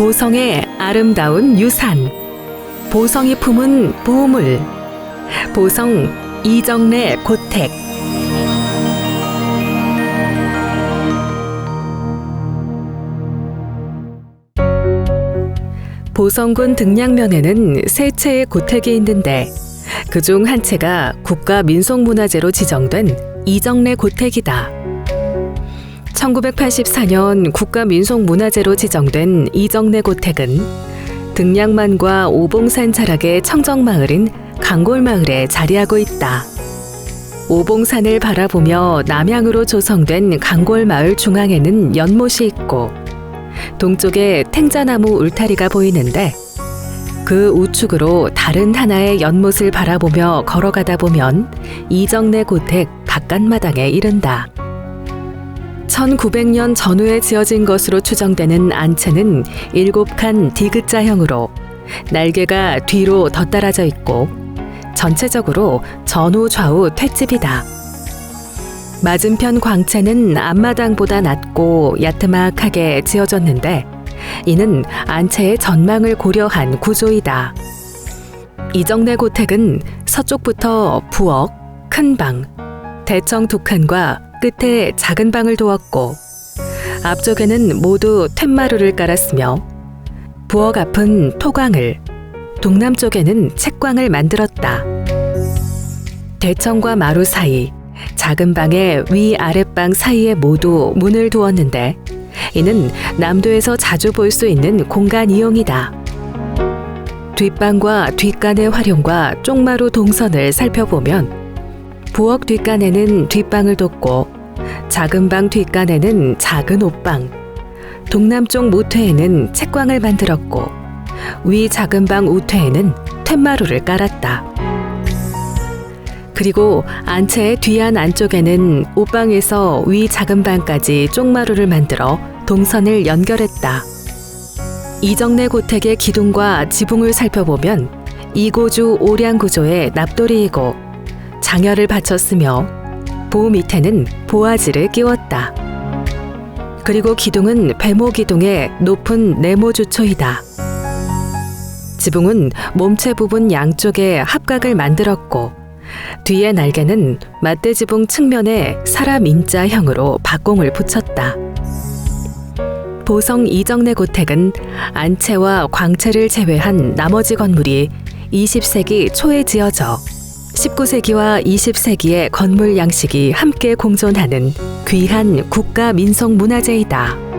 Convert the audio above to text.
보성의 아름다운 유산. 보성이 품은 보물. 보성 이정래 고택. 보성군 등량면에는 세 채의 고택이 있는데 그중 한 채가 국가민속문화재로 지정된 이정래 고택이다. 1984년 국가민속문화재로 지정된 이정래 고택은 등량만과 오봉산 자락의 청정마을인 강골마을에 자리하고 있다. 오봉산을 바라보며 남향으로 조성된 강골마을 중앙에는 연못이 있고 동쪽에 탱자나무 울타리가 보이는데 그 우측으로 다른 하나의 연못을 바라보며 걸어가다 보면 이정래 고택 바깥마당에 이른다. 1900년 전후에 지어진 것으로 추정되는 안채는 일곱 칸 디귿자형으로 날개가 뒤로 덧달아져 있고 전체적으로 전후 좌우 퇴집이다. 맞은편 광채는 앞마당보다 낮고 야트막하게 지어졌는데 이는 안채의 전망을 고려한 구조이다. 이정래 고택은 서쪽부터 부엌, 큰 방, 대청 두 칸과 끝에 작은 방을 두었고 앞쪽에는 모두 툇마루를 깔았으며 부엌 앞은 토광을 동남쪽에는 책광을 만들었다. 대청과 마루 사이 작은 방의 위 아랫방 사이에 모두 문을 두었는데 이는 남도에서 자주 볼 수 있는 공간 이용이다. 뒷방과 뒷간의 활용과 쪽마루 동선을 살펴보면 부엌 뒷간에는 뒷방을 뒀고 작은 방 뒷간에는 작은 옷방, 동남쪽 모퇴에는 책광을 만들었고 위 작은 방 우퇴에는 툇마루를 깔았다. 그리고 안채의 뒤안 안쪽에는 옷방에서 위 작은 방까지 쪽마루를 만들어 동선을 연결했다. 이정래 고택의 기둥과 지붕을 살펴보면 이고주 오량 구조의 납돌이이고 장열을 받쳤으며 보호 밑에는 보아지를 끼웠다. 그리고 기둥은 배모 기둥의 높은 네모 주초이다. 지붕은 몸체 부분 양쪽에 합각을 만들었고 뒤에 날개는 맞대지붕 측면에 사람 인자형으로 박공을 붙였다. 보성 이정래 고택은 안채와 광채를 제외한 나머지 건물이 20세기 초에 지어져 19세기와 20세기의 건물 양식이 함께 공존하는 귀한 국가 민속 문화재이다.